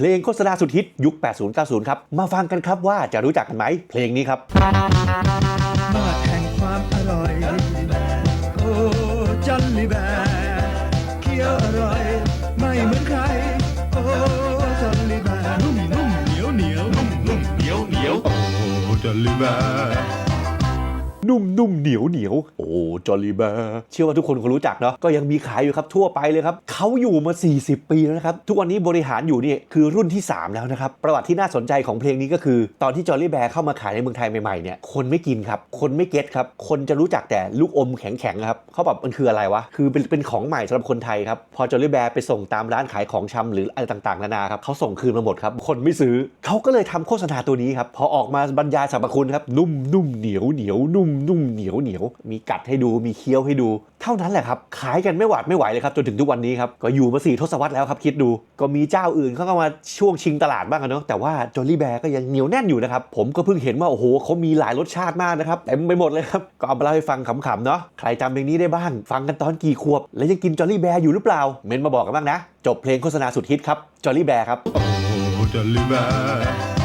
เพลงโฆษณาสุดฮิตยุค 80-90 ครับ มาฟังกันครับว่าจะรู้จักกันไหม เพลงนี้ครับมาแห่งความอร่อยโอ้จันลีแบร์เคี้ยวอร่อย ไม่เหมือนใคร โอ้จันลีแบร์นุ่มนุ่มเหนียวเหนียวนุ่มนุ่มเหนียวเหนียวโอ้จันลีแบร์ นุ่มนุ่มเหนียวเหนียวโอ้จอลลี่แบร์เชื่อว่าทุกคนคงรู้จักเนาะก็ยังมีขายอยู่ครับทั่วไปเลยครับเขาอยู่มา 40 ปีแล้วนะครับ ทุกวันนี้บริหารอยู่นี่คือรุ่นที่ 3 แล้วนะครับ ประวัติที่น่าสนใจของเพลงนี้ก็คือ ตอนที่จอลลี่แบร์เข้ามาขายในเมืองไทยใหม่ๆเนี่ยคนไม่กินครับ คนไม่เก็ตครับ คนจะรู้จักแต่ลูกอมแข็งๆครับเขาแบบมันคืออะไรวะคือเป็นเป็นของใหม่สำหรับคนไทยครับพอจอลลี่แบร์ไปส่งตามร้านขายของชำหรืออะไรต่างๆนานาครับเขาส่งคืนมาหมดครับคนไม่ซื้อเขาก็เลยทำโฆษณาตัวนี้ครับพอออกมาบรรยายสรรพคุณครับนุ่มนุ่มเหนียวเหนียวนุ่มนุ่มเหนียวเหนียวมีกัดให้ดูมีเคี้ยวให้ดู เท่านั้นแหละครับขายกันไม่หวาดไม่ไหวเลยครับจนถึงทุกวันนี้ครับก็อยู่มาสี่ทศวรรษแล้วครับคิดดูก็มีเจ้าอื่นเขาก็มาช่วงชิงตลาดบ้างอะเนาะแต่ว่าจอลลี่แบร์ก็ยังเหนียวแน่นอยู่นะครับผมก็เพิ่งเห็นว่าโอ้โหเขามีหลายรสชาติมากนะครับเต็มไปหมดเลยครับก็เอามาเล่าให้ฟังขำๆเนาะใครจำเพลงนี้ได้บ้างฟังกันตอนกี่ขวบ แล้วยังกินจอลลี่แบร์อยู่หรือเปล่า เมนมาบอกกันบ้างนะ จบเพลงโฆษณาสุดฮิตครับจอลลี่แบร์ครับโอ้จันลีแบร์